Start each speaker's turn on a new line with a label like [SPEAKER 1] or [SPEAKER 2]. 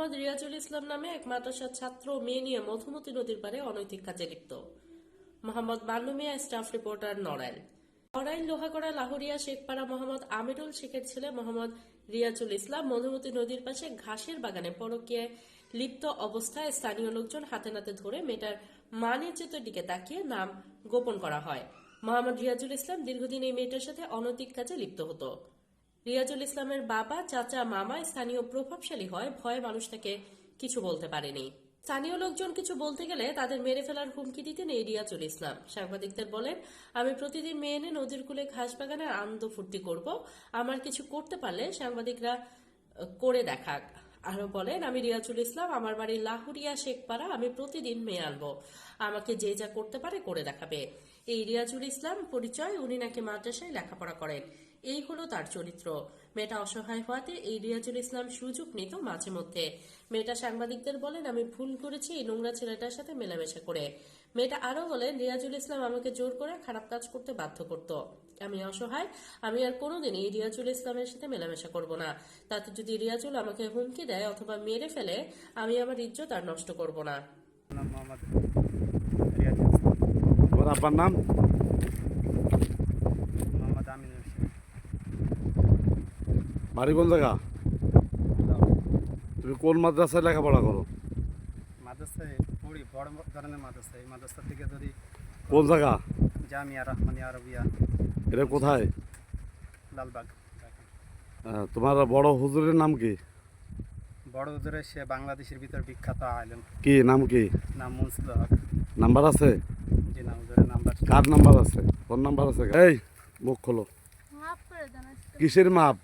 [SPEAKER 1] মোহাম্মদ রিয়াজুল ইসলাম নামে এক মাদ্রাসার ছাত্র মেয়ে নিয়ে মধুমতি নদীর পারে অনৈতিক কাজে লিপ্ত। Mohammad Bannu Mia, staff reporter Narail. Narail, Lohagara, Lahoria, Shekhpara Mohammad Amirul শেখের ছেলে মোহাম্মদ রিয়াজুল ইসলাম মধুমতি নদীর পাশে ঘাসের বাগানে পরকীয়ায় লিপ্ত অবস্থায় স্থানীয় লোকজন হাতে নাতে ধরে মেয়েটার মা নির্যাতনের দিকে তাকিয়ে নাম গোপন করা হয়। মোহাম্মদ রিয়াজুল ইসলাম দীর্ঘদিন এই মেয়েটার সাথে অনৈতিক কাজে লিপ্ত হতো। রিয়াজুল ইসলামের বাবা, চাচা, মামা স্থানীয় প্রভাবশালী হয়, ভয়ে মানুষ তাকে কিছু বলতে পারেনি। স্থানীয় লোকজন কিছু বলতে গেলে তাদের মেরে ফেলার হুমকি দিতেন এই রিয়াজুল ইসলাম। সাংবাদিকদের বলেন, আমি প্রতিদিন মেয়ে এনে নদীর কূলে ঘাস বাগানে আনন্দ ফুর্তি করব। আমার কিছু করতে পারলে সাংবাদিকরা করে দেখাক। আরও বলেন, আমি রিয়াজুল ইসলাম, আমার বাড়ি লাহুরিয়া শেখপাড়া। আমি প্রতিদিন মেয়ে আনব। আমাকে যে যা করতে পারে করে দেখাবে। এই রিয়াজুল ইসলাম পরিচয় উনি নাকি মাদ্রাসায় লেখাপড়া করেন। এই হলো তার চরিত্র। মেয়েটা অসহায় হওয়াতে এই রিয়াজুল ইসলাম সুযোগ নিত মাঝে মধ্যে। মেয়েটা সাংবাদিকদের বলেন আমি ভুল করেছি এই নোংরা ছেলেটার সাথে মেলামেশা করে। মেয়েটা আরও বলেন রিয়াজুল ইসলাম আমাকে জোর করে খারাপ কাজ করতে বাধ্য করত। আমি অসহায় আমি আর কোনোদিন এই রিয়াজুল ইসলামের সাথে মেলামেশা করব না। তাতে যদি রিয়াজুল আমাকে হুমকি দেয় অথবা মেরে ফেলে আমি আমার ইজ্জত আর নষ্ট করব না।
[SPEAKER 2] আব্বার নাম? বাড়ি কোন জায়গা? তুমি কোন মাদ্রাসায় লেখাপড়া করো?
[SPEAKER 3] মাদ্রাসায় পড়ি বড় ধরনের মাদ্রাসা এই মাদ্রাসা থেকে যদি
[SPEAKER 2] কোন জায়গা?
[SPEAKER 3] জামিয়া রহমানিয়া আরবিয়া।
[SPEAKER 2] এটা কোথায়?
[SPEAKER 3] লালবাগ।
[SPEAKER 2] তোমার বড় হুজুরের নাম কি?
[SPEAKER 3] বড় হুজুরে সে বাংলাদেশের ভিতর বিখ্যাত আলেম।
[SPEAKER 2] কি নাম কি?
[SPEAKER 3] নাম মুনসুল হক।
[SPEAKER 2] নাম্বার আছে?
[SPEAKER 3] যে নাম হুজুরের নাম্বার।
[SPEAKER 2] কার নাম্বার আছে? কোন নাম্বার আছে? এই মুখ খোলো। কিসের মাপ?